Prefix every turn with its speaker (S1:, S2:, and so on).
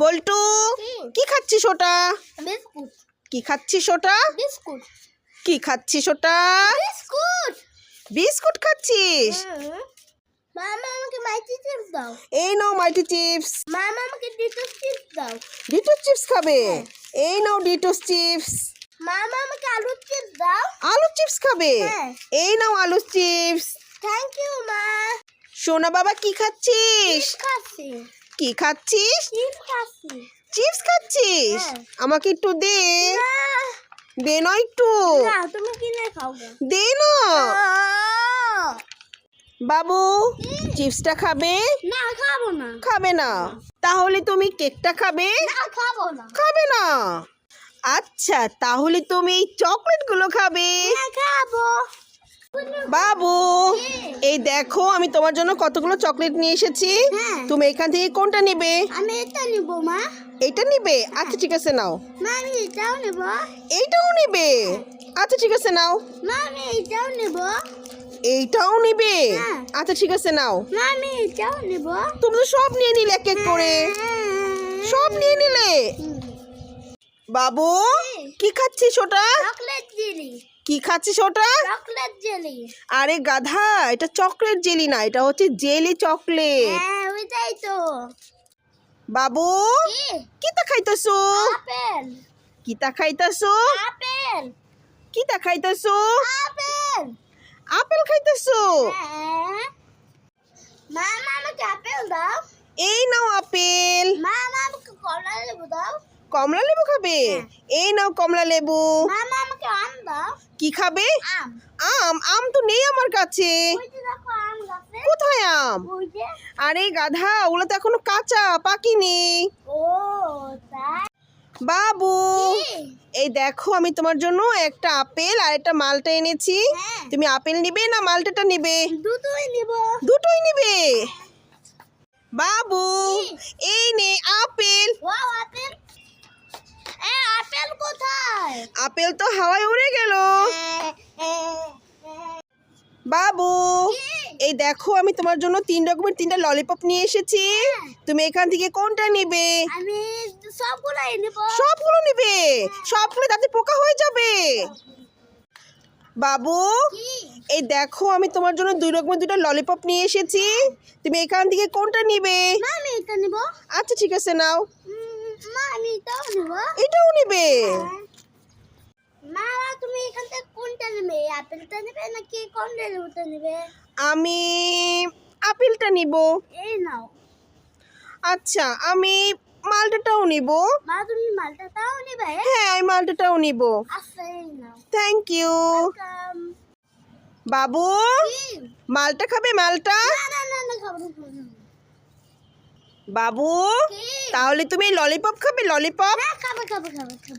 S1: বল্টু
S2: কি?
S1: খাচ্ছিস ওটা?
S2: বিস্কুট।
S1: কি খাচ্ছিস ওটা?
S2: বিস্কুট।
S1: কি খাচ্ছিস ওটা?
S2: বিস্কুট।
S1: বিস্কুট খাচ্ছিস?
S2: মামা আমাকে মাইটি চিপস দাও।
S1: এই নাও মাল্টি চিপস।
S2: মামা আমাকে চিপস দাও।
S1: ডিটোস চিপস খাবে? এই নাও ডিটোস চিপস।
S2: মামা আমাকে আলু চিপস দাও।
S1: আলু চিপস খাবে?
S2: হ্যাঁ।
S1: এই নাও আলু চিপস।
S2: থ্যাংক ইউ মা।
S1: সোনা বাবা কি খাচ্ছিস?
S2: চিপস খাচ্ছি।
S1: কি খাচ্ছিস?
S2: চিপস
S1: খাচ্ছিস?
S2: হ্যাঁ।
S1: আমাকে একটু দে। দে না একটু। দে না। বাবু চিপসটা খাবে?
S2: না খাব না।
S1: খাবে না। তাহলে তুমি কেকটা খাবে?
S2: না খাব না।
S1: খাবে না। আচ্ছা তাহলে তুমি এই চকলেটগুলো খাবে।
S2: না খাব।
S1: বাবু এই দেখো আমি তোমার জন্য কতগুলো চকলেট নিয়ে এসেছি।
S2: হ্যাঁ।
S1: তুমি এখান থেকে কোনটা নিবে?
S2: আমি এটা নিব মা।
S1: এইটা নিবে? আচ্ছা ঠিক আছে নাও।
S2: মা আমি এটাও নেব।
S1: এইটাও নিবে? আচ্ছা ঠিক আছে নাও।
S2: মা আমি এটাও নেব।
S1: এইটাও নিবে?
S2: হ্যাঁ।
S1: আচ্ছা ঠিক আছে নাও।
S2: মা আমি এটাও নেব।
S1: তুমি তো সব নিয়ে নিলে এক এক করে। সব নিয়ে নিলে? বাবু কি? খাচ্ছিস ওটা?
S2: চকলেট
S1: কি খাচ্ছিস ওটা?
S2: Chocolate jelly.
S1: আরে গাধা এটা চকলেট জেলি না এটা হচ্ছে জেলি চকলেট।
S2: হ্যাঁ ওইটাই তো।
S1: বাবু
S2: কি?
S1: কিতা খাইতেছো?
S2: আপেল।
S1: কিতা খাইতেছো?
S2: আপেল।
S1: কিতা খাইতেছো?
S2: আপেল।
S1: আপেল খাইতেছো?
S2: হ্যাঁ। মা আমাকে আপেল দাও।
S1: এই নাও আপেল।
S2: মা আমাকে
S1: কমলা লেবু খাবে? এই নাও কমলা লেবু। কি খাবে?
S2: আম।
S1: আম? তো নেই আমার কাছে। কোথায় আম? আরে গাধা ওগুলো তো এখনও কাঁচা পাকিনি বাবু এই দেখো আমি তোমার জন্য একটা আপেল আর একটা মালটা এনেছি।
S2: হ্যাঁ।
S1: তুমি আপেল নিবে না মালটাটা নিবে?
S2: দুটোই নিব।
S1: দুটোই নিবে? বাবু এই নে আপেল।
S2: আপেল আপেল
S1: তো হাওয়ায় উড়ে গেল। বাবু এই দেখো আমি তোমার জন্য তিন রকমের তিনটা ললিপপ নিয়ে এসেছি। তুমি এখান থেকে কোনটা নিবে?
S2: আমি সবগুলাই নিব
S1: সবগুলো নিবে? সবগুলো তাতে পোকা হয়ে যাবে? বাবু এই দেখো আমি তোমার জন্য দুই রকমের দুটো ললিপপ নিয়ে এসেছি। তুমি এখান থেকে কোনটা নিবে?
S2: আমি এটা নিব।
S1: আচ্ছা ঠিক আছে নাও।
S2: মা আমি এটাও নিব।
S1: এটাও নিবে
S2: মা তুমি এখান থেকে কোনটা নেবে আপেলটা নেবে নাকি কোন লেবুটা নেবে?
S1: আমি আপেলটা নিব।
S2: এই নাও।
S1: আচ্ছা আমি মালটাটাও নিব।
S2: মা তুমি মালটাটাও নেবে?
S1: হ্যাঁ আমি মালটাটাও নিব।
S2: আচ্ছা এই নাও।
S1: থ্যাংক ইউ বাবু মালটা খাবে মালটা?
S2: না না না না খাব না,
S1: বাবু তাহলে তুমি ললিপপ খাবে ললিপপ
S2: হ্যাঁ খাব খাব খাব খাব।